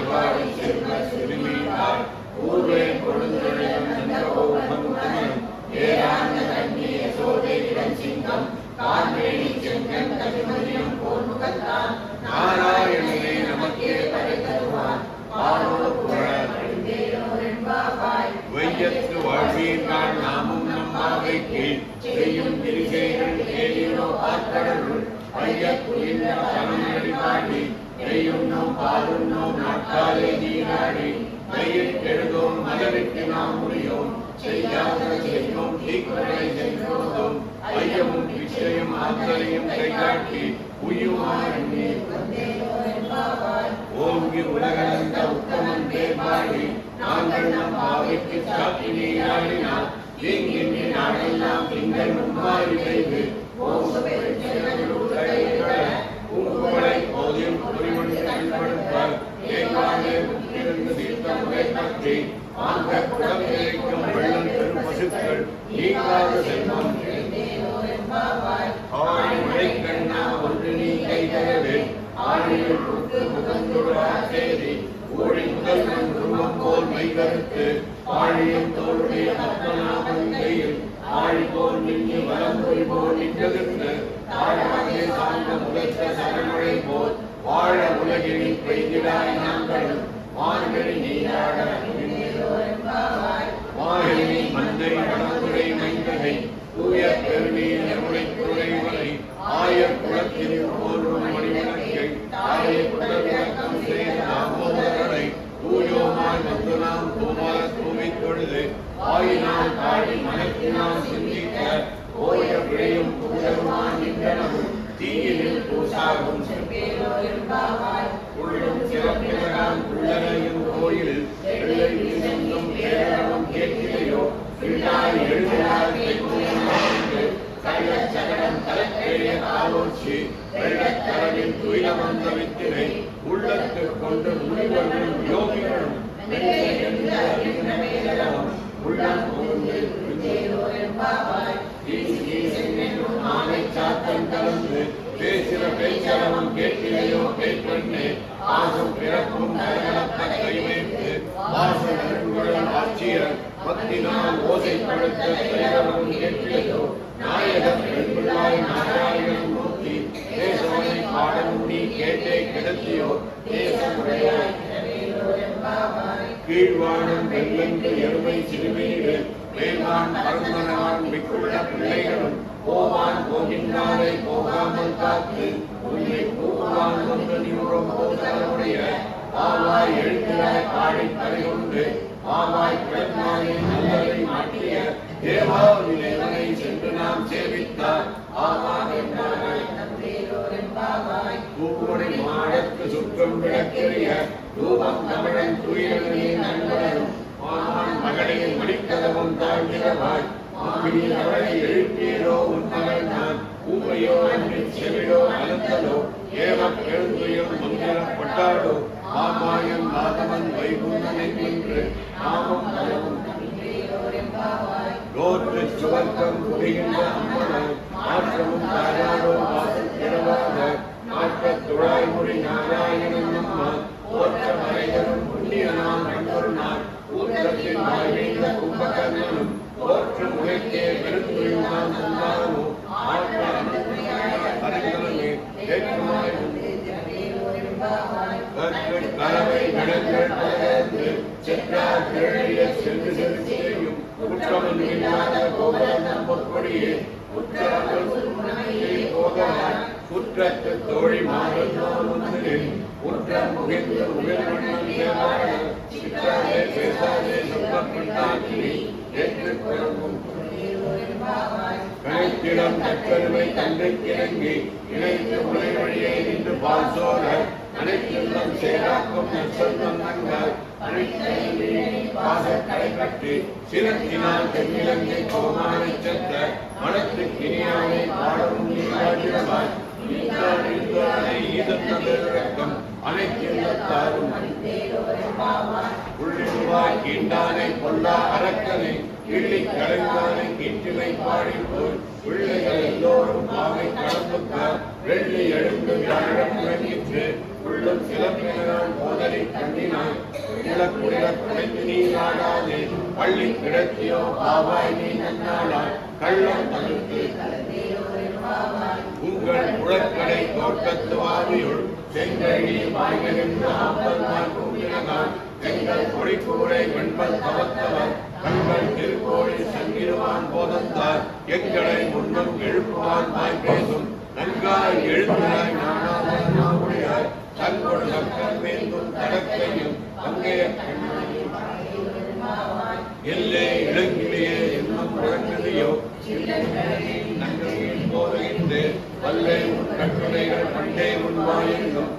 சீர்மல்கும் செல்வ சிறுமீட்டாய் ஊர்வே கொடுந்துரையும் நந்தகோபந்தனம் ஏராந்த கண்ணிய சோதை இடம் சிங்கம் கார்மேனி செங்கன் கதிமதியம் போர் நாராயணனே நமக்கே தருவான் புகழ் வையத்து வாழ்வீர்கள் நாமும் செய்யும் திருகைகள் கேளிரோ பார்க்கடலுள் ஐயத்துயின்ற இந்த நெய்யுண்ணோம் பாலுண்ணோம் நாட்காலே நீராடி நெய்யில் கெடுதோம் மலவிட்டு நாம் முடியோம் செய்யாத செய்யோம் தீக்குறை சென்றோதும் ஐயமும் பிச்சையும் ஆற்றலையும் கைகாட்டி உயுமாறு நீர் ஓங்கி உலகளந்த உத்தமன் பேர்பாடி நாங்கள் நம் பாவைக்கு சாப்பி நீராடினால் தீங்கின்றி நாடெல்லாம் திங்கள் மும்மாறி செய்து ஓங்கு பூங்குவளை போதியும் குறிமணிகள் ஆங்க குடம் இறைக்கும் போல் மைகருத்து ஆழியும் தோல்விய பத்மநாபன் பெற்ற முளைத்த போல் வாழ உலகினில் பெய்திடாய் நாங்களும். வான்களில் நீராட கிடத்தியோ தேசமுடையாய் கீழ்வானம் எருமை மேல்வான் பரந்தனான் மிக்குள்ள பிள்ளைகளும் போவான் போகின்றாரை போகாமல் காத்து உன்னை கூவான் பாடி நல்லதை மாற்றிய சென்று நாம் சேவித்தார். மாடத்து சுற்றம் விளக்கெறிய ரூபம் தமிழன் துயிலே நண்பரும் மாமன் மகளையும் மணிக்கதவும் தாழ்கிறவாய் ஆம்பினி அவளை எழுப்பீரோ உன் மகள் நான். ஊமையோ அன்றி செவிடோ அலந்தலோ ஏவ பெருந்துயம் மந்திரப்பட்டாடோ ஆமாயம் மாதவன் வைகுந்தனை நின்று நாமும் பலவும் தோற்று சுவர்க்கம் புரிகின்ற அம்மனை மாற்றமும் தாயாரோ வாசல் திறவாக நாட்கத் துழாய் நாராயணன் அம்மா போற்ற மறைகளும் புண்ணியனாம் கண்டொரு நாள் ஊற்றத்தில் வாழ்கின்ற கும்பகர்ணனும் போற்று முளைக்கே பெருந்துயுமான் குற்றத்து தோழி மாறும் குற்றம் முகிந்து உயர்வண்ணம் சித்தாதே பேசாதே சொல்லப்பட்டாக்கி ஏற்றுக் கொள்ளும். கணைத்திடம் தக்கருமை தந்தை கிழங்கி இணைத்து உரை வழியை நின்று பால் சோழ அனைத்துள்ளம் சேராக்கும் நற்சொல்லம் நன்றார் அனைத்து பாசக்கடை கட்டி சிறத்தினால் தென்னிலங்கை கோமானை சென்ற மனத்து கிணியானை பாடவும் ஈதத்தம் உள்ளிடுவாய் கீண்டானை பொல்லா அரக்கனை கிள்ளி கலைந்தானை கீற்றினை பாடி போய் பிள்ளைகள் எல்லோரும் பாவை கடந்துக்க வெள்ளி எழுந்து வியாழம் விளங்கிற்று உள்ளும் சிலம்பினால் போதலை கண்ணினாய் இளக்குடில குறைந்து நீ நாடாதே பள்ளி கிடத்தியோ பாவாய் நீ நன்னாளாய் கள்ளம் தவிர்த்து உங்கள் குளக்கடை தோட்டத்து வாரியுள் செங்கழி வாய்கின்ற ஆம்பல்மார் கூப்பினகான் எங்கள் கொடிக்கூரை வெண்பல் தவத்தவர் கண்கள் திருக்கோழி சங்கிடுவான் போதந்தார். எங்களை முன்னும் எழுப்புவான் வாய் பேசும். நன்காய் எழுந்தாய் நானாவுடையாய் தங்கொடு மக்கள் வேண்டும் தடக்கையும் அங்கே எல்லே இளங்கிலேயே என்னும் முழங்கதையோ கட்டுரைகள் பண்டே முன்வாயெங்கும்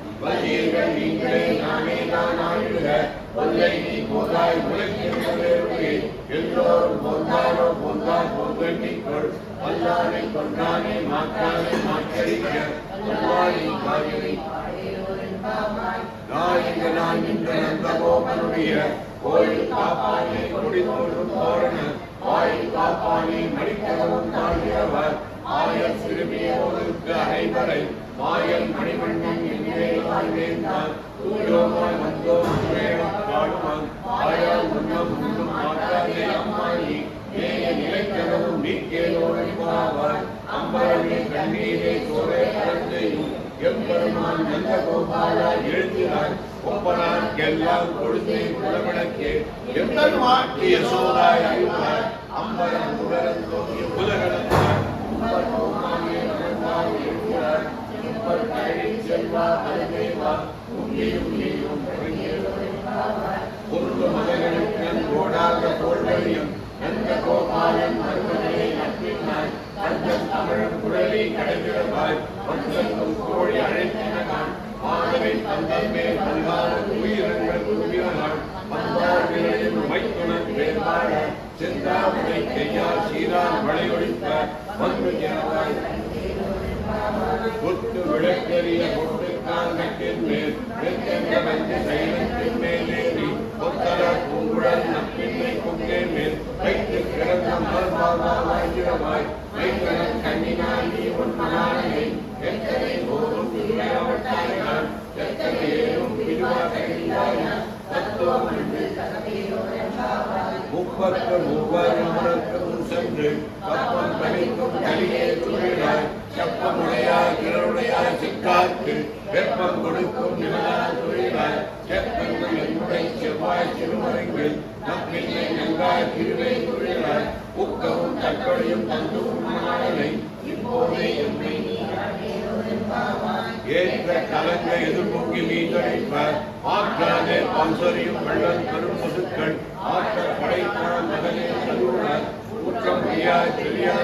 நீங்களே நானே நான் ஆயுக நீ போதாய் உலகிற்கு எல்லோரும் போந்தாரோ போந்தார் போந்தெண்ணிக்கொள் வல்லானை கொண்டானே மாற்றானே மாற்றடிக்க வல்லானை நான் நாயக நான் இன்று நந்தகோபனுடைய கோயில் காப்பானே குடித்தோடும் தோரண ஆயில் காப்பானே மடிக்கவும் தாழ்கிறவர் ஆயர் சிறுமியோருக்கு அனைவரை மாயன் மணிமண்ணன் என்றே வாழ்வேந்தான் தூயோமாய் வந்தோம் வேடம் பாடுவான். ஆயால் உண்ணம் உண்ணும் மாற்றாதே அம்மாயி ஏய நிலைக்கதவும் நீக்கேதோடு போவார் அம்பரமே கண்ணீரே சோரே கலந்தையும் எம்பெருமான் நல்ல கோபாலா எழுந்தினார் ஒப்பனார்க்கெல்லாம் கொடுத்தே குலவிளக்கே. எங்கள் யசோதாய் அழுவார் அம்பரம் உலகம் தோங்கிய உலகளந்தார் எம்பர் கழி செல்வா அருமேவா உங்கியும் நீயும் பொருள் மதகளுக்கு ஓடாத தோல்வழியும் நந்த கோபாலன் மருமகனை நம்பினார் தந்தன் தமிழ் குழலி கடைபிறவாய் வந்தனும் கோழி அழைத்தினான் மாணவை தந்தன் மேல் பல்கால உயிரங்கள் உயிரனாள் வந்தார்களின் மைத்துணர் வேறுபாட செந்தாமரை கையால் சீரான் வளையொழித்த வந்து புத்து விளக்கெறிய கொட்டுக்கால் நட்டின் மேல் வெத்தென்ற வந்து சைலத்தின் மேலேறி கொத்தர பூங்குழல் நப்பின்னை கொண்டே மேல் வைத்து கிடந்த மல்பாவா வாய்கிறவாய் வைத்தனன் கண்ணினாய் நீ உன் எத்தனை போதும் திருவிழாவட்டாயினான் எத்தனை ஏறும் பிரிவா தத்துவம் என்று முப்பத்து மூவர் சென்று கப்பம் பணிக்கும் கலியே ஏற்ற கலங்க எதிர்நோக்கி மீதழிப்பார் ஆற்றாதே பல்சொரியும் வெள்ளம் பெரும் முசுக்கள் ஆற்ற படைத்தான மகனே கருவுடன் குற்றம் ஐயா தெரியாய்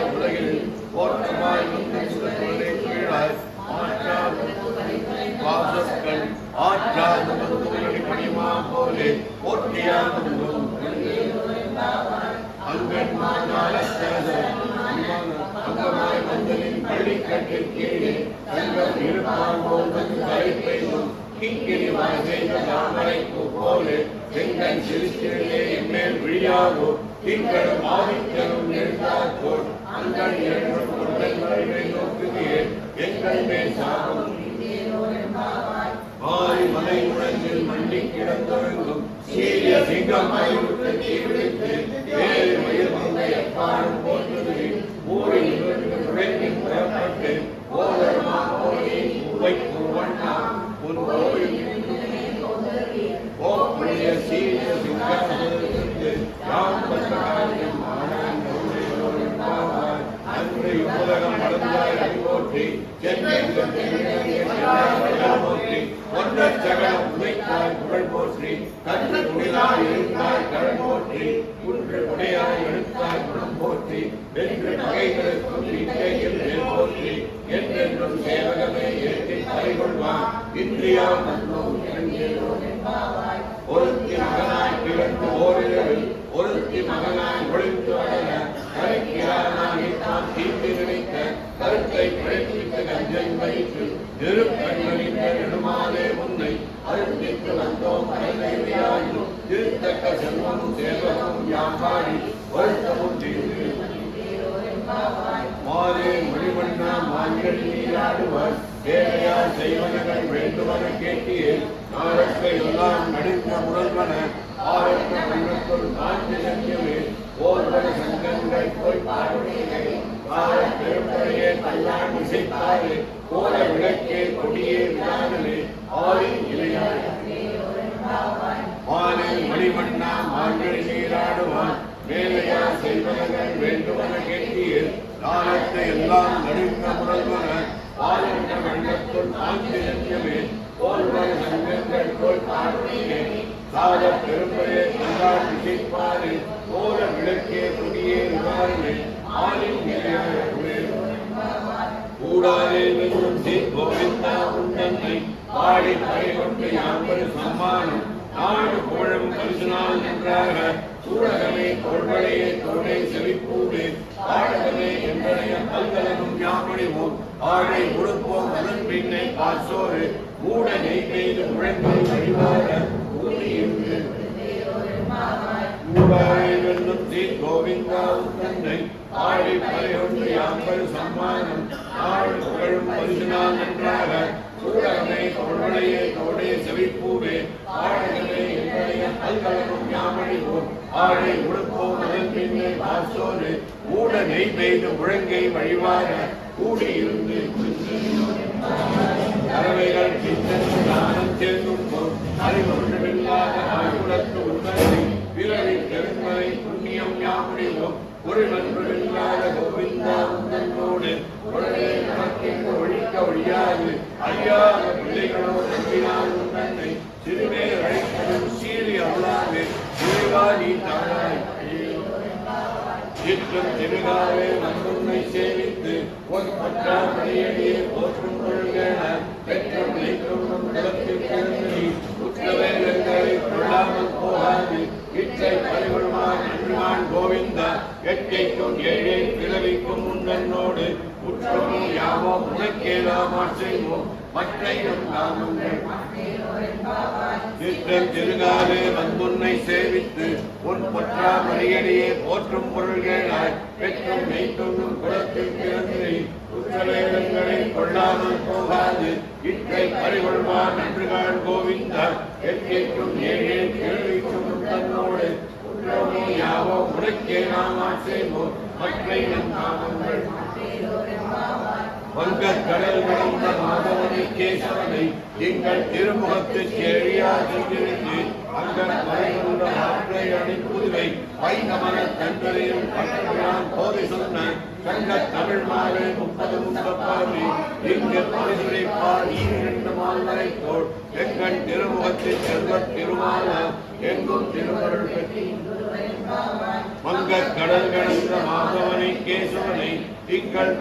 தாமரை பூ போலே செங்கன் சிரித்திலே எம்மேல் விழியாகோ. திங்களும் ஆதித்தனும் எழுந்தார் போல் அங்கள் எழும் இருந்தாய் புகழ் போற்றி கன்று துணிதாய் இருந்தாய் கழல் போற்றி. குன்று குடையாய் எழுத்தாய் குணம் போற்றி வென்று பகைகளுக்கும் இன்றையில் போற்றி என்றென்றும் சேவகமே ஏற்றி பறிகொள்வான் இன்றியா யாம்பாடி வருத்தமும் தீர்ந்து மாறே மணிவண்ணா மான்கள் நீராடுவர். தேவையார் செய்வனகள் வேண்டுவன கேட்டியே நாளத்தை எல்லாம் நடுங்க முதல்வன ஆரத்த மன்னத்துள் காஞ்சி சங்கியமே ஓர்வன சங்கங்கள் போய் பாடுவீர்கள் கால பெரும்பழையே கல்லான் இசைத்தாரே. விளக்கே கொடியே விழானலே மாலை மணிவண்ணா மான்கள் நீராடுவான். வேலையா செய்வனகள் வேண்டுவன கேட்டீர். காலத்தை எல்லாம் நடுங்க முறந்தன பாலந்த வெள்ளத்துள் ஆந்தி நெஞ்சமே போல்வர் சங்கங்கள் போல் பாடுவீரே சாத பெரும்பரே கண்டால் இசைப்பாரு போல விளக்கே புதியே விவாரணே ஆளின் நிலையாகவே கூடாதே வெறும் ஸ்ரீ கோவிந்தா உண்டன்னை பாடி பறை கொண்டு யாம்பரு சம்மானம். நாடு புகழும் கரிசனால் நன்றாக சூழகமே கொள்வளையே தொண்டை செவிப்பூடு ஆழகமே என்றைய பல்கலனும் யாமணிவோம் ஆழை உடுப்போம் அதன் பின்னே பாசோறு மூட நெய் பெய்து முழங்கை வழிவார ஊதியிருந்து வெல்லும் ஸ்ரீ கோவிந்தா உண்டன்னை ஆடி பறையொன்று யாம்பரு சம்மானம். நாடு புகழும் பரிசினால் நன்றாக செவிப்பூவே என்னுடைய பல்கலனும் யாமணிவோம் ஆடை உடுப்போம் அதன் பின்னே பாசோடு மூட நெய் பெய்து முழங்கை வழிவார கூடியிருந்து பறவைகள் சிந்தனை தானம் சேர்ந்துள்ளோம் அறிவொன்றுமில்லாத ஆயுளத்து உண்மை விரலில் பெருமலை புண்ணியம் யாமுடிவோம் ஒரு கோவிந்தா உந்தனோடு உடனே நமக்கென்று ஒழிக்க ஒழியாது அறியாத பிள்ளைகளோ நம்பினால் உன்னை சிறுமே அழைப்பதும் சிற்றம் திருநாவே வந்துன்னை சேவித்து உன் பற்றாமணியடியே போற்றும் கொள்கேன பெற்றும் நீக்கும் நம் குலத்தில் பிறந்து உற்றவேலங்களை கொள்ளாமல் போகாது. இச்சை பறிகொள்வான் அன்றுவான் கோவிந்தா எட்கைக்கும் ஏழை பிறவிக்கும் செய்வோம் மற்றையும் நாமங்கள் நிற்றம் போற்றும் பொருள்களாய் பெற்றும் மெய்த்தொன்னும் குலத்தில் பிறந்து உச்சவேதங்களை கொள்ளாமல் போகாது. இற்றை பறிகொள்வான் நன்றுகான் கோவிந்தா எற்கைக்கும் ஏழே கேள்விக்கும் தன்னோடு குற்றமோ யாவோ உனக்கே நாம் ஆட்சேபோம். மக்களை நம் நாமங்கள் வங்கக் கடல் கடந்த மாதவனை கேசவனை எங்கள் திருமுகத்து செழியா சென்றிருந்து அங்கன் மறைந்துள்ள மாற்றை அணிப்புதுவை வைகமன தந்தரையும் பட்டவிழான் போதை சொன்ன கண்ட தமிழ் மாலை முப்பது முப்பத்தாறு. இங்கு பரிசுரைப்பார் ஈரிரண்டு மால்வரை தோல் எங்கள் திருமுகத்தில் செல்வத் திருமாலா. எங்கும் திருமருள் பெற்றி. வங்கக் கடல் கடந்த மாதவனை கேசவனை. திங்கள்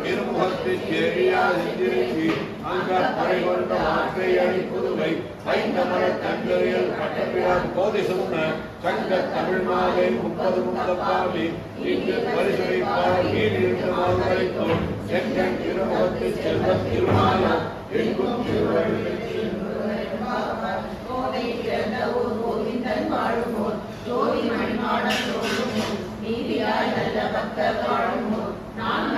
அங்க பறை கொண்ட மாற்றை அணி புதுவை ஐந்த மர தங்கரையில் பட்டப்பிரான் கோதை சொன்ன சங்க தமிழ் மாலை முப்பது முப்பத்தாவி இங்கு பரிசுரைப்பார் மால்களை செங்கன் திருமுகத்து செல்வத் திருமாலா எங்கும் நீதியாய் நல்ல பக்தர் நான்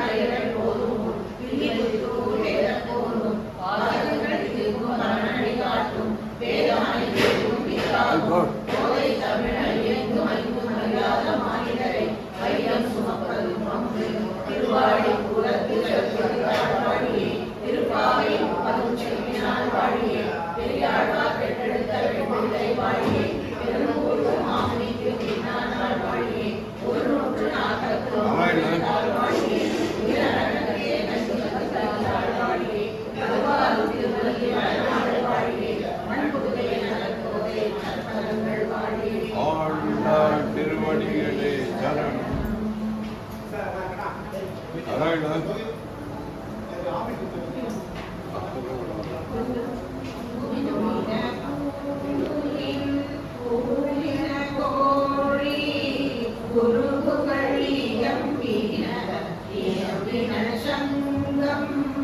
திருப்பொடு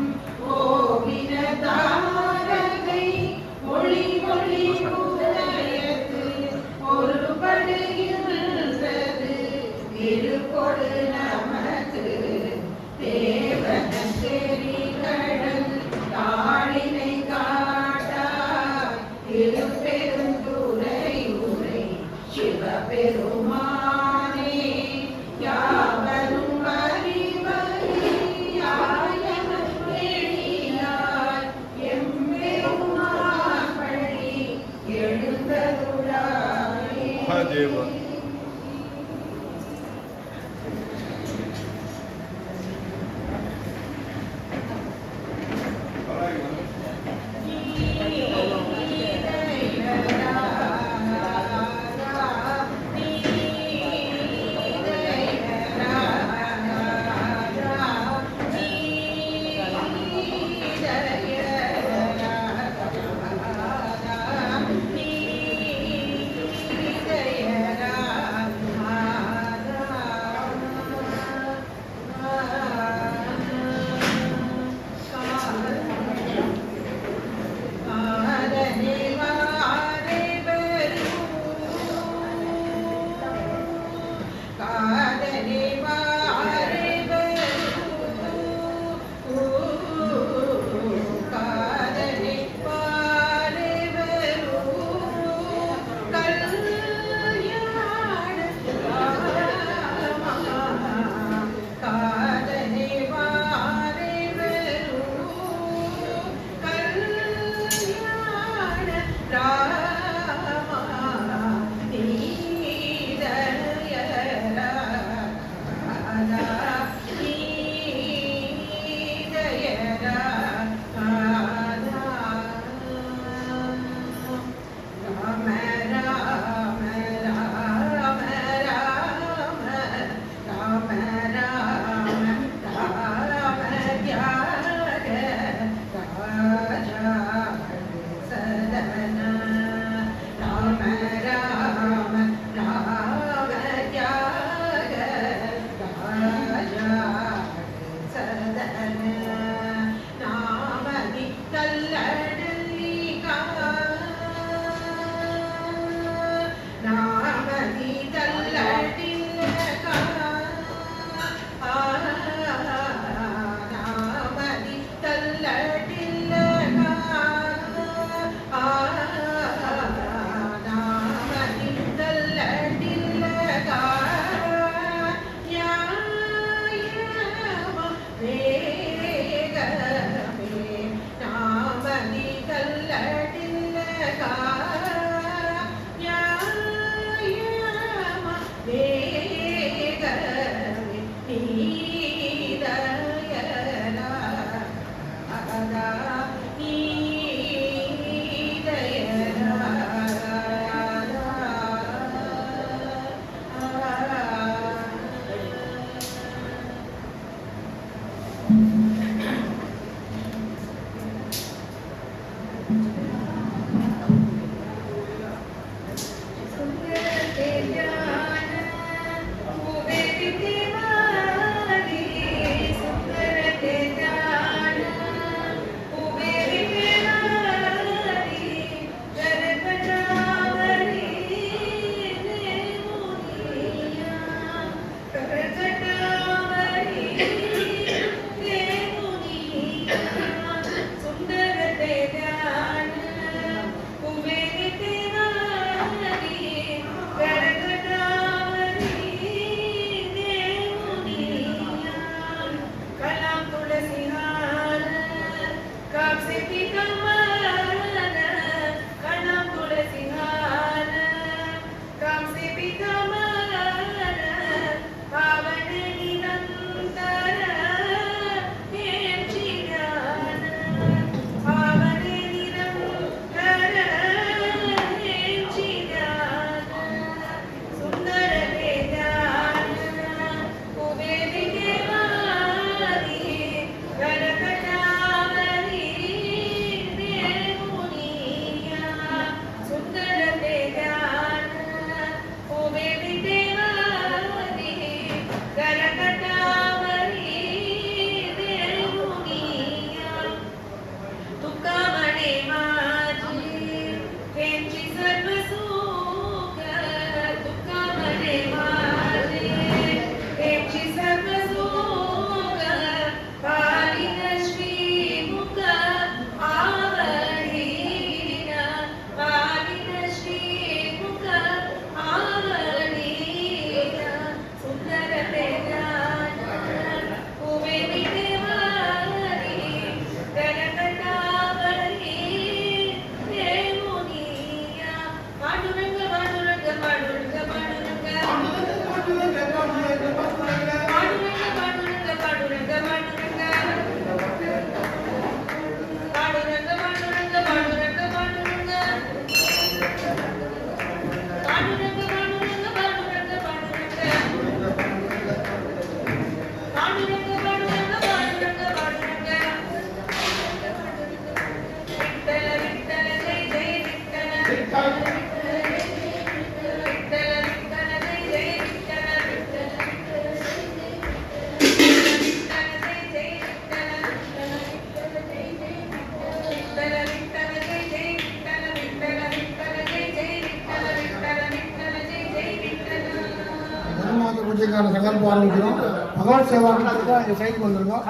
கட்சிக்கான சங்கல்பம் ஆரம்பிக்கிறோம். பகவான் சேவை ஆரம்பிச்சிருக்கோம் எங்கள் சைடுக்கு வந்திருக்கோம்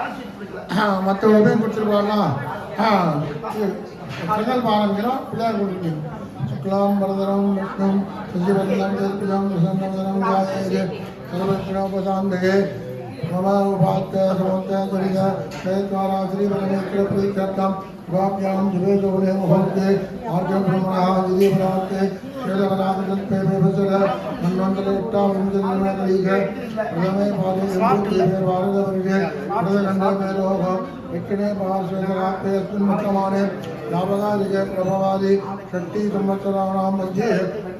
மற்ற உதவி கொடுத்துருக்கோம்னா சங்கல்பம் ஆரம்பிக்கிறோம். பிள்ளையார் கொடுக்கணும் சுக்லாம் பரதரம் விஷ்ணும் சுஜிபந்தம் திருப்பிதம் பிரசன்னதனம் காயே சர்வத்ரோபசாந்தகே மமா உபாத்த சமந்த துரித ஜெயத்வாரா ஸ்ரீவரமேஸ்வர गुलाब्याम जले जोले मोहते आर्य ब्रह्मणा जले भ्राते जले भ्राते पे पे बचल मनमंडल उट्टा मंजल में लीग प्रथमे पाले संभूते में भारत वर्गे प्रथम गंगा में लोग इकने पार्श्वेश्वर आपे सुन्मतमाने यावगा जगे प्रभवादि शक्ति संवत्सराणाम मध्ये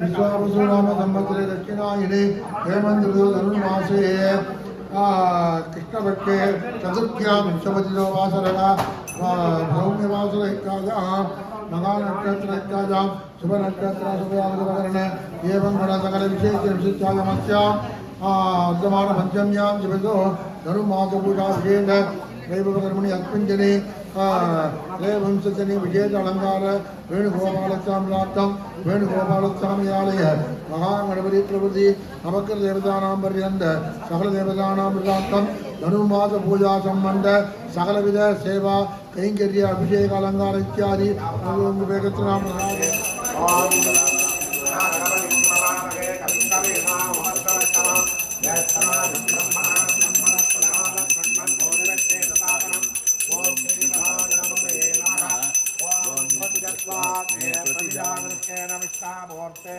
विश्वावसुनाम संवत्सरे दक्षिणायिने हेमन्द्रो धनुर्मासे कृष्णभक्ते चतुर्थ्यां विश्वपतिलो वासरः சௌமியவாசுரைக்காஜாம் மகா நட்சத்திரைக்காஜாம் சுப நட்சத்திர சுபயாதகரண ஏவம் கடசகல விசேஷ விசித்தாய மத்தியாம் உத்தமான பஞ்சம்யாம் சிவதோ தரும் மாத பூஜா விஜேந்த தைவகர்மணி அத்மஞ்சனி தேவம்சஜனி விஜேத அலங்கார வேணுகோபாலசாமி நாட்டம் வேணுகோபாலசாமி பிரபதி நவக்கர தேவதானாம் பரியந்த சகல தேவதானாம் நாட்டம் தனுமாத பூஜா சம்பந்த சகலவித சேவா கைங்கரிய அபிஷேக அலங்கார இத்தியாதி உங்கள் வேகத்தில் நாம் प्रतिजागृत्य नमिष्ठामूर्ते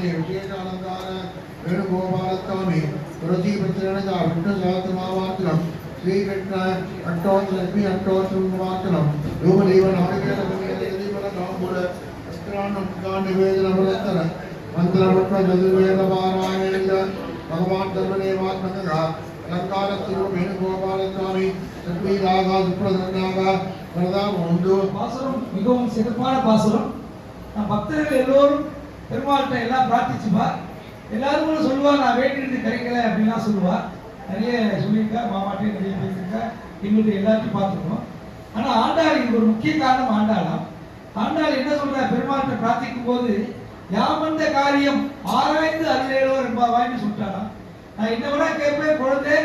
ஆஞ்சநேய விசேஷாலங்கார வேணுகோபாலசாமி துளசிபத்திரனக விஷ்ணு சகசிரமாவாசனம் ஸ்ரீகிருஷ்ண அட்டோத் லட்சுமி அட்டோத்திரம் வாசனம் ரூபதெய்வ நாமகேதீபர நிவேதனபுரத்தர மந்திரபட்ச சதுர்வேத பாராயண பகவான் தர்மதேவாத்மகா அலங்கார திரு வேணுகோபாலசாமி லட்சுமியாக சுப்ரதனாக பிரதாபம் உண்டு. பாசுரம் மிகவும் சிறப்பான பாசுரம். பக்தர்கள் எல்லோரும் பெருமாள்கிட்ட எல்லாம் பிரார்த்திச்சுப்பா எல்லாரும் கூட சொல்லுவா நான் வேண்டியிருந்து கிடைக்கல அப்படின்லாம் சொல்லுவா. நிறைய சொல்லியிருக்கா மாமாட்டையும் நிறைய பேசியிருக்கா. எங்களுக்கு எல்லாத்தையும் பார்த்துருக்கோம். ஆனால் ஆண்டாள் இது ஒரு முக்கிய காரணம் ஆண்டாளாம். ஆண்டாள் என்ன சொல்ற? பெருமாள்கிட்ட பிரார்த்திக்கும் போது யாமந்த காரியம் ஆராய்ந்து அருளேலோ என்பாவாய்னு சொல்லிட்டாராம் நான் என்ன வேணா கேட்பேன் குழந்தை.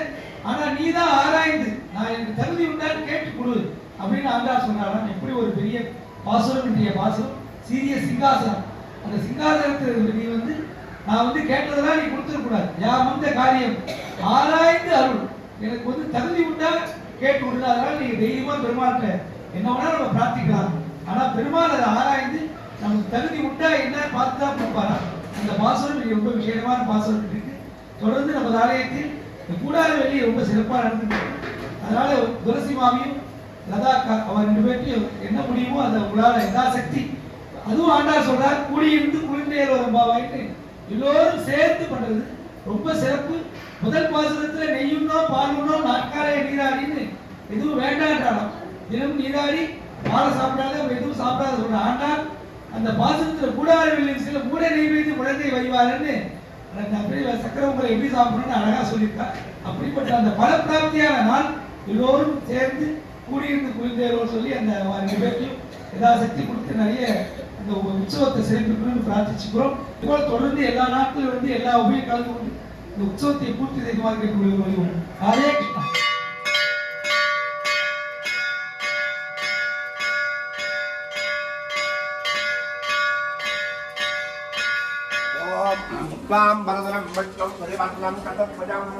ஆனால் நீ தான் ஆராய்ந்து. நான் எனக்கு தகுதி உண்டான்னு கேட்டு கொடு அப்படின்னு ஆண்டாள் சொன்னாராம் எப்படி ஒரு பெரிய பாசுரம் இன்றைய பாசுரம் சீரிய சிங்காசனம். அந்த சிங்காசனத்தில் நீ வந்து நான் வந்து கேட்டதெல்லாம் நீ கொடுத்துடக்கூடாது. யா வந்த காரியம். ஆராய்ந்து அருள். எனக்கு வந்து தகுதி உண்டா? கேட்டு விடுது அதனால நீங்க தைரியமா பெருமாள்கிட்ட என்ன வேணா நம்ம பிரார்த்திக்கலாம். ஆனா பெருமாள் அதை ஆராய்ந்து நமக்கு தகுதி உண்டா என்ன பார்த்து தான் கொடுப்பாரா? அந்த பாசனம் இது ரொம்ப விசேஷமான பாசனம் இருக்கு. தொடர்ந்து நம்ம ஆலயத்தில் இந்த கூடார வெளியே ரொம்ப சிறப்பாக நடந்துட்டு அதனால துளசி மாமியும் லதா அவர் ரெண்டு பேர்த்தையும் என்ன முடியுமோ அதை என்ன சக்தி அதுவும் ஆண்டார் சொல்றார் கூடியிருந்து குளிர்ந்தேர் வரும் எல்லோரும் சேர்த்து பண்றது. ரொம்ப சிறப்பு. முதல் பாசுரத்துல நெய்யும்னா பாலும்னா நாட்காலே நீராடின்னு. எதுவும் வேண்டான்றாலும் தினம் நீராடி பாலை சாப்பிடாத எதுவும் சாப்பிடாத சொல்ற ஆண்டார் அந்த பாசனத்துல கூடார வெள்ளி சில மூட நெய்வேதி குழந்தை வைவாருன்னு. அப்படியே சக்கரவங்களை எப்படி சாப்பிடணும்னு அழகா சொல்லியிருக்கா அப்படிப்பட்ட அந்த பல பிராப்தியான நாள் எல்லோரும் சேர்ந்து கூடியிருந்து குளிர்ந்தேரோர் சொல்லி அந்த நிகழ்ச்சியும் பேர்த்தையும் யதாசக்தி கொடுத்து நிறைய அந்த உற்சவத்தை சிறப்பிக்கணும்னு பிரார்த்திச்சுக்கிறோம் இதுபோல தொடர்ந்து எல்லா நாட்களும் வந்து எல்லா உபயம் கலந்து கொண்டு இந்த உற்சவத்தை பூர்த்தி செய்யுமாறு கேட்டுக்கொள்கிறோம் ஹரே கிருஷ்ணா ஓம் சுக்லாம் பரதரம் விஷ்ணம் பரிவர்ணம் கதத்வஜம்